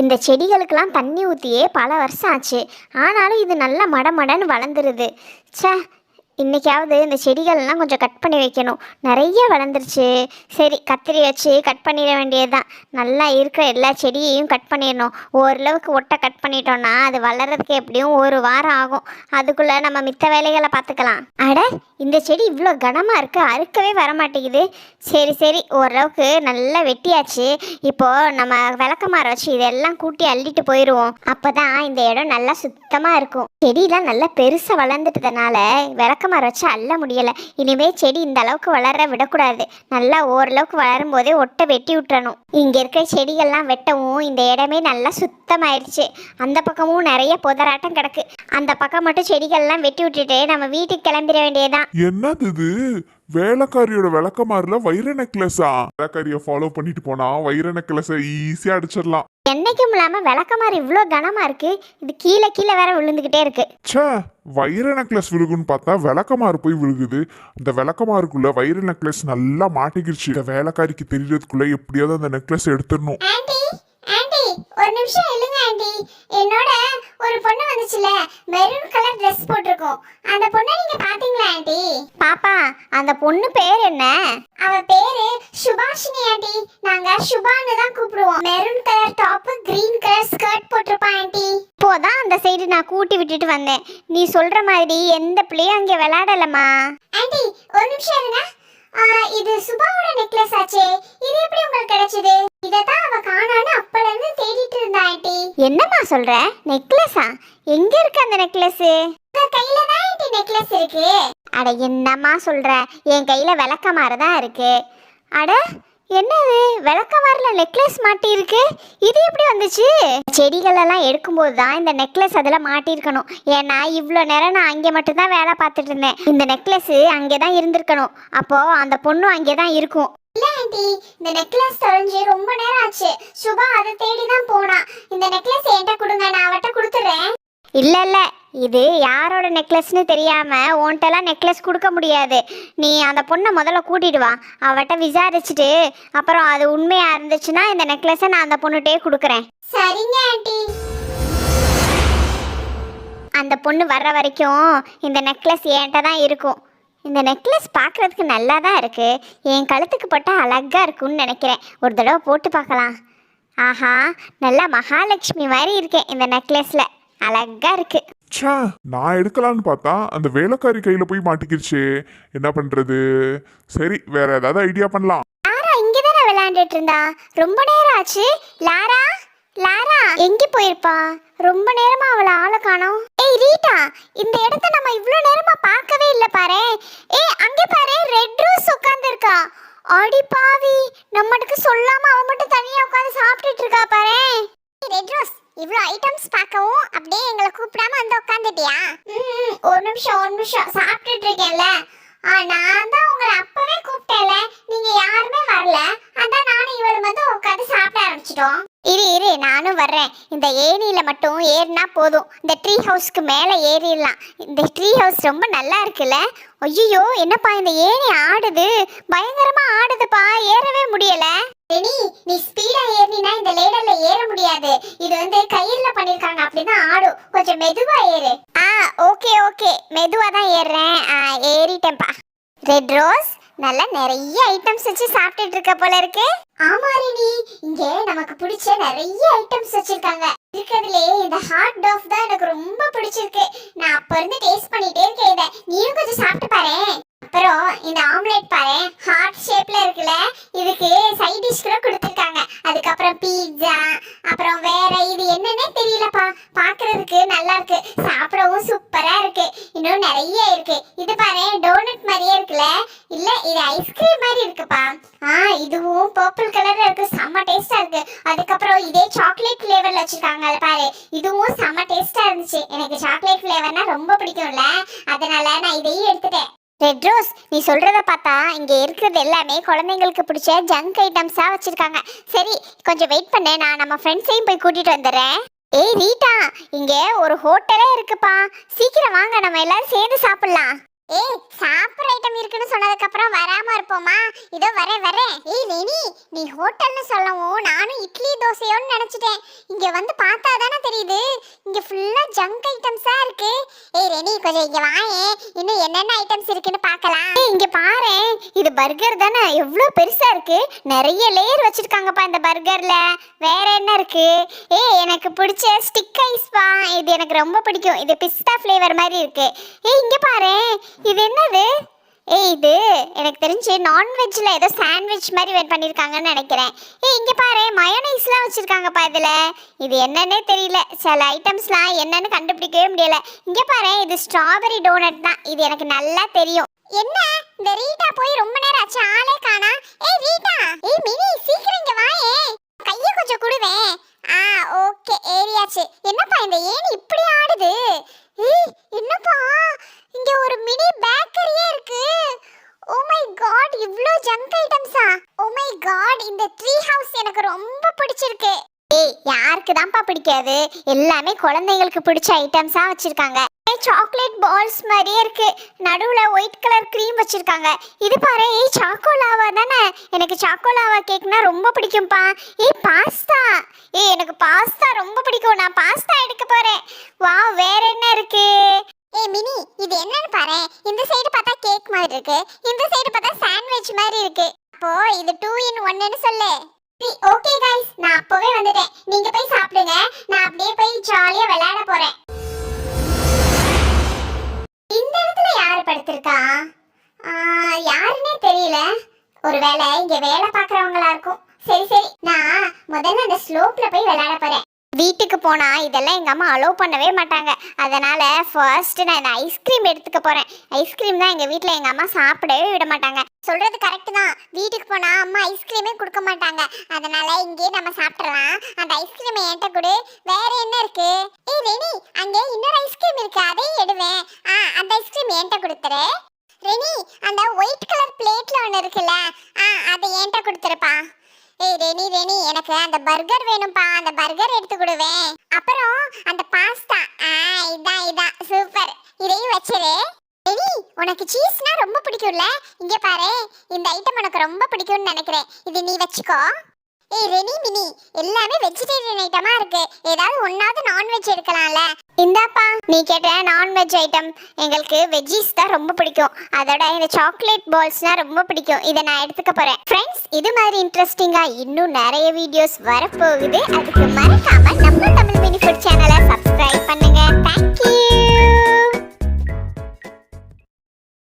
இந்த செடிகளுக்கெல்லாம் தண்ணி ஊற்றியே பல வருஷம் ஆச்சு. ஆனாலும் இது நல்லா மடமடன்னு வளர்ந்துருது. ச்சே இன்னைக்காவது இந்த செடிகள்லாம் கொஞ்சம் கட் பண்ணி வைக்கணும். நிறைய வளர்ந்துருச்சு. சரி கத்திரி வச்சு கட் பண்ணிட வேண்டியது தான் நல்லா இருக்கிற எல்லா செடியையும் கட் பண்ணிடணும். ஓரளவுக்கு ஒட்டை கட் பண்ணிட்டோன்னா அது வளர்றதுக்கு எப்படியும் ஒரு வாரம் ஆகும். அதுக்குள்ளே நம்ம மித்த வேலைகளை பார்த்துக்கலாம். அட இந்த செடி இவ்வளோ கனமாக இருக்குது அறுக்கவே வர மாட்டேங்குது சரி சரி ஓரளவுக்கு நல்லா வெட்டியாச்சு. இப்போது நம்ம விளக்கமாற வச்சு இதெல்லாம் கூட்டி அள்ளிட்டு போயிடுவோம் அப்போ தான் இந்த இடம் நல்லா சுத்தமாக இருக்கும். செடியெலாம் நல்லா பெருசாக வளர்ந்துட்டதுனால விளக்க மரம் வச்சு அள்ள முடியலை. இனிமே செடி இந்த அளவுக்கு வளர விடக்கூடாது. நல்லா ஓரளவுக்கு வளரும் போதே ஒட்டை வெட்டி விட்டுறணும். இங்கே இருக்க செடிகள்லாம் வெட்டவும் இந்த இடமே நல்லா சுத்தமாயிருச்சு. அந்த பக்கமும் நிறைய புதராட்டம் கிடக்கு. அந்த பக்கம் மட்டும் செடிகள்லாம் வெட்டி விட்டுட்டு நம்ம வீட்டுக்கு கிளம்பிட வேண்டியதுதான். என்னது இது? வேலைக்காரியோட விளக்கமாறுல வைர நெக்லஸா? வேலைக்காரிய ஃபாலோ பண்ணிட்டு போனா வைர நெக்லஸை ஈஸியா அடிச்சிடலாம். என்னைக்கும் இல்லாமல் விளக்கமாறு இவ்வளோ கனமாக இருக்கு. இது கீழே கீழே வேற விழுந்துக்கிட்டே இருக்கு. ச்சே வைர நெக்லஸ் விழுகுன்னு பார்த்தா விளக்கமாறு போய் விழுகுது. அந்த விளக்கமாறுக்குள்ள வைர நெக்லஸ் நல்லா மாட்டிக்கிடுச்சு இந்த வேலைக்காரிக்கு தெரியறதுக்குள்ள எப்படியாவது அந்த நெக்லஸ் எடுத்துடணும். ஒரு நிமிஷம் இல்லைங்க ஆண்டி. என்னோட ஒரு பொண்ணு வந்துச்சுல மெரூன் கலர் ட்ரெஸ் போட்டிருக்கோம். அந்த பொண்ணை நீங்க பாத்தீங்களா ஆண்டி? பாப்பா அந்த பொண்ணு பேர் என்ன? அவ பேரு சுபாஷினி ஆண்டி. நாங்க சுபான்னு தான் கூப்பிடுவோம். Maroon colour top green colour skirt போட்டிருப்பா aunty. இப்போதான் அந்த சைடு நான் கூட்டி விட்டுட்டு வந்தேன். நீ சொல்ற மாதிரி எந்த பிள்ளையும் அங்க விளையாடலம்மா. ஆண்டி ஒரு நிமிஷம் இருங்க. இது சுபாவோட நெக்லஸ் ஆச்சே. இது எப்படி உங்களுக்கு கிடைச்சது? இததான் அவ என்னம்மா சொல்ற? நெக்லஸா எங்க இருக்கு அந்த நெக்லஸ் கையில தான் நெக்லஸ் இருக்கு. அட என்னம்மா சொல்ற? என் கையில விளக்கமாறு தான் இருக்கு. அட என்னது? விளக்கமாறுல நெக்லஸ் மாட்டி இருக்கு இது எப்படி வந்துச்சு? செடிகள் எல்லாம் எடுக்கும்போது தான் இந்த நெக்லஸ் அதில் மாட்டியிருக்கணும். ஏன்னா இவ்வளோ நேரம் நான் அங்கே மட்டும்தான் வேலை பார்த்துட்டு இருந்தேன். இந்த நெக்லஸ் அங்கே தான் இருந்திருக்கணும். அப்போ அந்த பொண்ணும் அங்கே தான் இருக்கும். இல்ல ஆண்டி இந்த நெக்லஸ் தொலைஞ்சு ரொம்ப இல்ல இல்ல. இது யாரோட நெக்லஸ்னு தெரியாம உன்ட்டெல்லாம் நெக்லஸ் கொடுக்க முடியாது. நீ அந்த பொண்ணை முதல்ல கூட்டிட்டு வா. அவட்ட விசாரிச்சுட்டு அப்புறம் அது உண்மையா இருந்துச்சுன்னா இந்த நெக்லஸை நான் அந்த பொண்ணுகிட்டே கொடுக்குறேன். சரிங்க ஆண்டி. அந்த பொண்ணு வர்ற வரைக்கும் இந்த நெக்லஸ் என்கிட்ட தான் இருக்கும். இந்த நெக்லஸ் பார்க்குறதுக்கு நல்லா தான் இருக்கு. என் கழுத்துக்கு போட்டால் அழகாக இருக்கும்னு நினைக்கிறேன். ஒரு தடவை போட்டு பார்க்கலாம். ஆஹா நல்லா மகாலட்சுமி மாதிரி இருக்கேன் இந்த நெக்லஸில். அழகா இருக்கு. ச்சே நான் எடுக்கலான்னு பார்த்தா அந்த வேலைக்காரி கையில போய் மாட்டிக்கிடுச்சே என்ன பண்றது? சரி வேற ஏதாவது ஐடியா பண்ணலாம். லாரா இங்கே தானே விளையாண்டுட்டு இருந்தா ரொம்ப நேரம் ஆச்சு. லாரா லாரா எங்கே போயிருப்பா? ரொம்ப நேரமா அவளை ஆளை காணோம். ஏய் ரீட்டா இந்த இடத்த நம்ம இவ்வளோ நேரமா பார்க்கவே இல்லை பாரு. ஏய் அங்கே பாரு ரெட் ரோஸ் உட்கார்ந்து இருக்கா அடி பாவி நம்மளுக்கு சொல்லாம அவ மட்டும் தனியா உட்கார்ந்து சாப்பிட்டுட்டு இருக்கா பாரு. இவ்வளோ ஐட்டம்ஸ் பார்க்கவும் அப்படியே எங்களை கூப்பிடாம வந்து உட்காந்துட்டியா ஒரு நிமிஷம் ஒரு நிமிஷம். சாப்பிட்டுட்டு இருக்கேன்ல. நான் தான் உங்களை அப்பவே கூப்பிட்டேன்ல. நீங்க யாருமே வரல. அதான் நானும் இவளும் வந்து உட்காந்து சாப்பிட ஆரம்பிச்சிட்டோம். இரு இரு. நானும் வர்றேன். இந்த ஏணியில மட்டும் ஏறினா போதும். இந்த ட்ரீ ஹவுஸ்க்கு மேலே ஏறிடலாம். இந்த ட்ரீ ஹவுஸ் ரொம்ப நல்லா இருக்குல்ல? ஐயோ என்னப்பா இந்த ஏணி ஆடுது? பயங்கரமா ஆடுதுப்பா. ஏறவே முடியல. நீ ஸ்பீடா ஏறினா இந்த லேடர்ல ஏற முடியாது. வந்து கையில பண்ணிருக்காங்க. அப்படிதான் ஆடும் கொஞ்சம் மெதுவா ஏறு. ஆ ஓகே ஓகே மெதுவா தான் ஏறுறேன். ஆ, ஏறிட்டேன்ப்பா. ரெட் ரோஸ் நல்லா நிறைய ஐட்டம்ஸ் வச்சு சாப்பிட்டுட்டு இருக்க போல இருக்கு. ஆமா ரெனி இங்க நமக்கு பிடிச்ச நிறைய ஐட்டம்ஸ் வச்சிருக்காங்க. இருக்கிறதுலே இந்த ஹாட் டாஃப் தான் எனக்கு ரொம்ப பிடிச்சிருக்கு. நான் அப்ப இருந்து டேஸ்ட் பண்ணிட்டே இருக்கேன் இதை. நீயும் கொஞ்சம் சாப்பிட்டு பாரு அப்புறம் இந்த ஆம்லெட் பாரு ஹார்ட் ஷேப்ல இருக்குல்ல. இதுக்கு சைட் டிஷ் கூட கொடுத்து அதுக்கப்புறம் பீட்சா அப்புறம் வேற இது என்னன்னே தெரியலப்பா. பாக்குறதுக்கு நல்லா இருக்கு. சாப்பிடவும் சூப்பரா இருக்கு. இன்னும் நிறைய இருக்கு. இது பாரு டோனட் மாதிரியே இருக்குல்ல? இல்ல இது ஐஸ்கிரீம் மாதிரி இருக்குப்பா. ஆ இதுவும் பர்பிள் கலர்ல இருக்கு. செம்ம டேஸ்டா இருக்கு. அதுக்கப்புறம் இதே சாக்லேட் ஃபிளேவர்ல வச்சிருக்காங்க பாரு. இதுவும் செம்ம டேஸ்டா இருந்துச்சு. எனக்கு சாக்லேட் ஃபிளேவர்னா ரொம்ப பிடிக்கும்ல. அதனால நான் இதையும் எடுத்துட்டேன். ரெட் ரோஸ் நீ சொல்கிறத பார்த்தா இங்க இருக்கிறது எல்லாமே குழந்தைங்களுக்கு பிடிச்ச ஜங்க் ஐட்டம்ஸா வச்சிருக்காங்க. சரி கொஞ்சம் வெயிட் பண்ணு. நான் நம்ம ஃப்ரெண்ட்ஸையும் போய் கூட்டிட்டு வந்துடுறேன். ஏய் ரீட்டா இங்க ஒரு ஹோட்டலே இருக்குப்பா. சீக்கிரம் வாங்க நம்ம எல்லாரும் சேர்ந்து சாப்பிடலாம். ஏய் சாப்பிட்ற ஐட்டம் இருக்குன்னு சொன்னதுக்கு அப்புறம் வராம இருப்போமா? இதோ வரேன் வரேன். ஏய் ரெனி நீ ஹோட்டல்னு சொல்லவும் நானும் இட்லி தோசையோன்னு நினைச்சிட்டேன். இங்க வந்து பார்த்தா தானே தெரியுது. இங்க ஃபுல்லா ஜங்க் ஐட்டம்ஸா இருக்கு. ஏய் ரெனி கொஞ்சம் இங்க வாயே இன்னும் என்னென்ன ஐட்டம்ஸ் இருக்குன்னு பார்க்கலாம். ஏய் இங்க பாரு. இது பர்கர் தானே. எவ்வளோ பெருசா இருக்கு. நிறைய லேயர் வச்சிருக்காங்கப்பா இந்த பர்கர்ல வேற என்ன இருக்கு? ஏய் எனக்கு பிடிச்ச ஸ்டிக் ஐஸ் பா. இது எனக்கு ரொம்ப பிடிக்கும். இது பிஸ்தா ஃப்ளேவர் மாதிரி இருக்கு. ஏய் இங்க பாரு. இது என்னது? ஏய் இது எனக்கு தெரிஞ்சு நான்வெஜ்ல ஏதோ சாண்ட்விச் மாதிரி வெயிட் பண்ணியிருக்காங்கன்னு நினைக்கிறேன். ஏய் இங்க பாரு மயோனைஸ்லாம் வச்சிருக்காங்கப்பா இதில். இது என்னன்னே தெரியல. சில ஐட்டம்ஸ்லாம் என்னன்னு கண்டுபிடிக்கவே முடியல. இங்க பாரு இது ஸ்ட்ராபெரி டோனட் தான். இது எனக்கு நல்லா தெரியும். என்ன? இந்த ரீட்டா போய் ரொம்ப நேரம் ஆச்சு ஆளே காணா ஏய் ரீட்டா ஏய் மினி சீக்கிரம் இங்க வாயே கைய கொஞ்சம் குடுவேன் ஆ ஓகே ஏரியாச்சு என்னப்பா இந்த ஏணி இப்படி ஆடுது ஏய் என்னப்பா இங்க ஒரு மினி பேக்கரியே இருக்கு ஓ மை காட் இவ்ளோ ஜங்க் ஐட்டம்ஸா ஓ மை காட் இந்த ட்ரீ ஹவுஸ் எனக்கு ரொம்ப பிடிச்சிருக்கு. ஏய் யாருக்கு தான்ப்பா பிடிக்காது? எல்லாமே குழந்தைங்களுக்கு பிடிச்ச ஐட்டம்ஸா வச்சிருக்காங்க. சாக்லேட் பால்ஸ் மாதிரியே இருக்கு. நடுவுல ஒயிட் கலர் க்ரீம் வச்சிருக்காங்க. இது பாரு ஏய் சாக்கோலாவா தானே? எனக்கு சாக்கோலாவா கேக்னா ரொம்ப பிடிக்கும்ப்பா. ஏய் பாஸ்தா ஏய் எனக்கு பாஸ்தா ரொம்ப பிடிக்கும். நான் பாஸ்தா எடுக்க போறேன். வா வேற என்ன இருக்கு? ஏய் மினி இது என்னன்னு பாரு இந்த சைடு பார்த்தா கேக் மாதிரி இருக்கு. இந்த சைடு பார்த்தா சாண்ட்விச் மாதிரி இருக்கு அப்போ இது டூ இன் ஒன்னு சொல்லு ஓகே गाइस நான் அப்பவே வந்துட்டேன் நீங்க போய் சாப்பிடுங்க நான் அப்படியே போய் ஜாலியா விளையாட போறேன் இந்த இடத்துல யாரு படுத்திருக்கா ஆ, யாருன்னே தெரியல ஒருவேளை இங்க வேலை பார்க்கறவங்களா இருக்கும் சரி சரி நான் முதல்ல அந்த ஸ்லோப்ல போய் விளையாட போறேன் வீட்டுக்கு போனால் இதெல்லாம் எங்கள் அம்மா அலோவ் பண்ணவே மாட்டாங்க. அதனால் ஃபர்ஸ்ட்டு நான் இந்த ஐஸ்கிரீம் எடுத்துக்க போகிறேன் ஐஸ்கிரீம் தான் எங்கள் வீட்டில் எங்கள் அம்மா சாப்பிடவே விட மாட்டாங்க. சொல்கிறது கரெக்டு தான். வீட்டுக்கு போனால் அம்மா ஐஸ்கிரீமே கொடுக்க மாட்டாங்க. அதனால் இங்கே நம்ம சாப்பிட்றலாம் அந்த ஐஸ்கிரீம் என்கிட்ட கொடு. வேற என்ன இருக்கு? ஏய் ரெனி அங்கே இன்னொரு ஐஸ்கிரீம் இருக்கு. அதையும் எடுவேன். ஆ அந்த ஐஸ்கிரீம் என்கிட்ட கொடுத்துரு. ரெனி அந்த ஒயிட் கலர் பிளேட்டில் ஒன்று இருக்குல்ல ஆ அதை என்கிட்ட கொடுத்துருப்பா ஏய் ரெனி ரெனி எனக்கு அந்த பர்கர் வேணும்பா அந்த பர்கர் எடுத்து கொடுவேன் அப்புறம் அந்த பாஸ்தா. ஆ இதான் இதான் சூப்பர். இதையும் வச்சிரு. ரெனி உனக்கு சீஸ்னா ரொம்ப பிடிக்கும்ல? இங்க பாரு இந்த ஐட்டம் உனக்கு ரொம்ப பிடிக்கும்னு நினைக்கிறேன். இது நீ வச்சுக்கோ. ஏய் ரெனி மினி. எல்லாமே வெஜிடேரியன் ஐட்டமா இருக்கு. ஏதாவது ஒன்னாவது நான்வெஜ் எடுக்கலாம்ல. இந்தாப்பா நீ கேட்ட நான்வெஜ் ஐட்டம் எங்களுக்கு வெஜ்ஜீஸ் தான் ரொம்ப பிடிக்கும். அதோட இந்த சாக்லேட் பால்ஸ்னா ரொம்ப பிடிக்கும். இதை நான் எடுத்துக்க போறேன். ஃப்ரெண்ட்ஸ் இது மாதிரி இன்ட்ரெஸ்டிங்கா இன்னும் நிறைய வீடியோஸ் வரப்போகுது. அதுக்கு மறக்காம நம்ம தமிழ் மினி ஃபுட் சேனலை சப்ஸ்கிரைப் பண்ணுங்க. Thank you